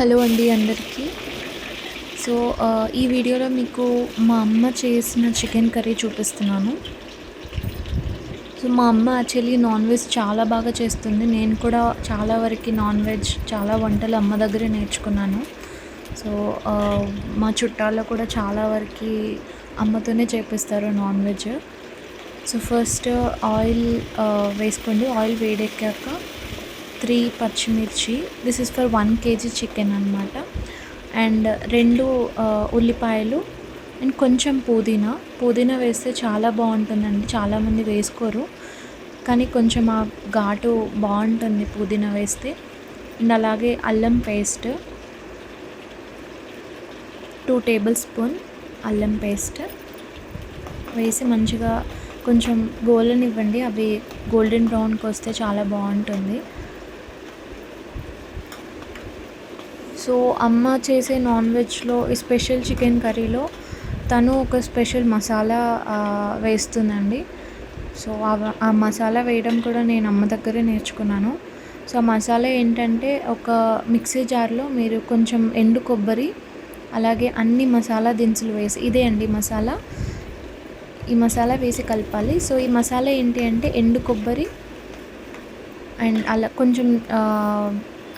Hello అండి అందరికీ. So ఈ వీడియోలో మీకు మా అమ్మ చేసిన చికెన్ కర్రీ చూపిస్తున్నాను. సో మా అమ్మ యాక్చువల్లీ నాన్ వెజ్ చాలా బాగా చేస్తుంది. నేను కూడా చాలా వరకు నాన్ వెజ్ చాలా వంటలు అమ్మ దగ్గరే నేర్చుకున్నాను. సో మా చుట్టాల్లో కూడా చాలా వరకు అమ్మతోనే చేపిస్తారు non veg. So first oil వేసుకోండి. ఆయిల్ వేడెక్కాక త్రీ పచ్చిమిర్చి. This is for one kg chicken అనమాట అండ్ రెండు ఉల్లిపాయలు అండ్ కొంచెం పుదీనా. పుదీనా వేస్తే చాలా బాగుంటుందండి. చాలామంది వేసుకోరు. కానీ కొంచెం ఆ ఘాటు బాగుంటుంది పుదీనా వేస్తే. అండ్ అలాగే అల్లం పేస్ట్. టూ టేబుల్ స్పూన్ అల్లం పేస్ట్. వేసి మంచిగా కొంచెం గోల్డెన్ ఇవ్వండి అవి గోల్డెన్ బ్రౌన్కి వస్తే చాలా బాగుంటుంది. సో అమ్మ చేసే నాన్ వెజ్లో ఈ స్పెషల్ చికెన్ కర్రీలో తను ఒక స్పెషల్ మసాలా వేస్తుందండి. సో ఆ- మసాలా వేయడం కూడా నేను అమ్మ దగ్గరే నేర్చుకున్నాను. సో ఆ మసాలా ఏంటంటే ఒక మిక్సీ జార్లో మీరు కొంచెం ఎండు కొబ్బరి అలాగే అన్ని మసాలా దినుసులు వేసి ఇదే అండి మసాలా ఈ మసాలా వేసి కలపాలి. సో ఈ మసాలా ఏంటి అంటే ఎండు కొబ్బరి అండ్ అలా కొంచెం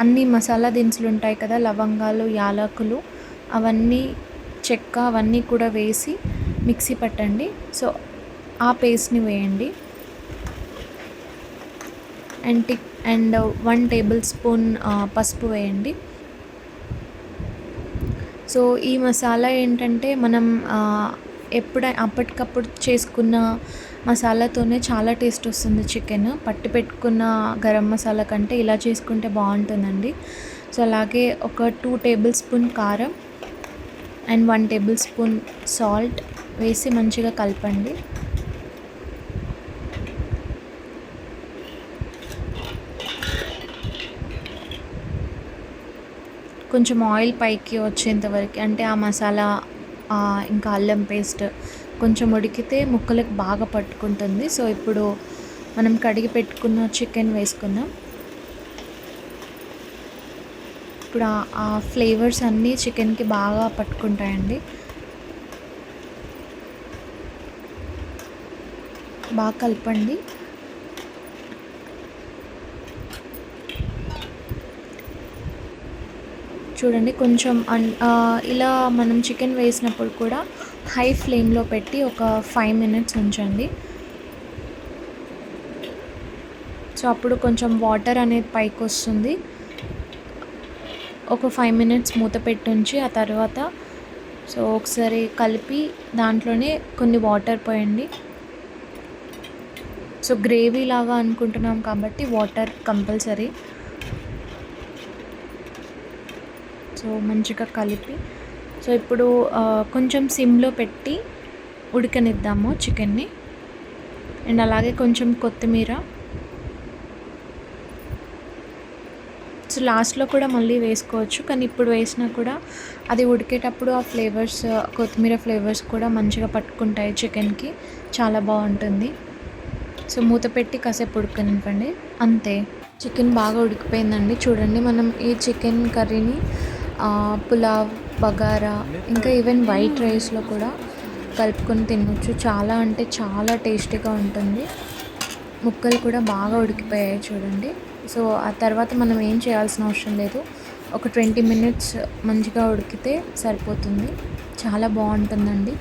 అన్ని మసాలా దినుసులు ఉంటాయి కదా లవంగాలు యాలకులు అవన్నీ చెక్క అవన్నీ కూడా వేసి మిక్సీ పట్టండి. సో ఆ పేస్ట్ని వేయండి. అండ్ టిక్ అండ్ వన్ టేబుల్ స్పూన్ పసుపు వేయండి. సో ఈ మసాలా ఏంటంటే మనం ఎప్పుడ అప్పటికప్పుడు చేసుకున్న మసాలాతోనే చాలా టేస్ట్ వస్తుంది చికెన్. పట్టి పెట్టుకున్న గరం మసాలా కంటే ఇలా చేసుకుంటే బాగుంటుందండి. సో అలాగే ఒక టూ టేబుల్ స్పూన్ కారం and one tablespoon salt వేసి మంచిగా కలపండి. కొంచెం ఆయిల్ పైకి వచ్చేంత వరకు అంటే ఆ మసాలా ఇంకా అల్లం పేస్ట్ కొంచెం ఉడికితే ముక్కలకు బాగా పట్టుకుంటుంది. సో ఇప్పుడు మనం కడిగి పెట్టుకున్న చికెన్ వేసుకుందాం. ఇప్పుడు ఆ- ఆ ఫ్లేవర్స్ అన్నీ చికెన్కి బాగా పట్టుకుంటాయండి. బాగా కలపండి. చూడండి కొంచెం అన్- ఇలా మనం చికెన్ వేసినప్పుడు కూడా హై ఫ్లేమ్లో పెట్టి ఒక ఫైవ్ మినిట్స్ ఉంచండి. సో అప్పుడు కొంచెం వాటర్ అనేది పైకి వస్తుంది. ఒక ఫైవ్ మినిట్స్ మూత పెట్టి ఉంచి ఆ తర్వాత సో ఒకసారి కలిపి దాంట్లోనే కొన్ని వాటర్ పోయండి. సో గ్రేవీ లాగా అనుకుంటున్నాం కాబట్టి వాటర్ కంపల్సరీ. సో మంచిగా కలిపి. సో ఇప్పుడు కొంచెం సిమ్లో పెట్టి ఉడకనిద్దాము చికెన్ని. అండ్ అలాగే కొంచెం కొత్తిమీర. సో లాస్ట్లో కూడా మళ్ళీ వేసుకోవచ్చు కానీ ఇప్పుడు వేసినా కూడా అది ఉడికేటప్పుడు ఆ ఫ్లేవర్స్ కొత్తిమీర ఫ్లేవర్స్ కూడా మంచిగా పట్టుకుంటాయి చికెన్కి. చాలా బాగుంటుంది. సో మూత పెట్టి కాసేపు ఉడకనివ్వండి. అంతే. చికెన్ బాగా ఉడికిపోయిందండి. చూడండి మనం ఈ చికెన్ కర్రీని పులావ్ బగారా ఇంకా ఈవెన్ వైట్ రైస్లో కూడా కలుపుకొని తినొచ్చు. చాలా అంటే చాలా టేస్టీగా ఉంటుంది. ముక్కలు కూడా బాగా ఉడికిపోయాయి చూడండి. సో ఆ తర్వాత మనం ఏం చేయాల్సిన అవసరం లేదు. ఒక ట్వంటీ మినిట్స్ మంచిగా ఉడికితే సరిపోతుంది. చాలా బాగుంటుందండి.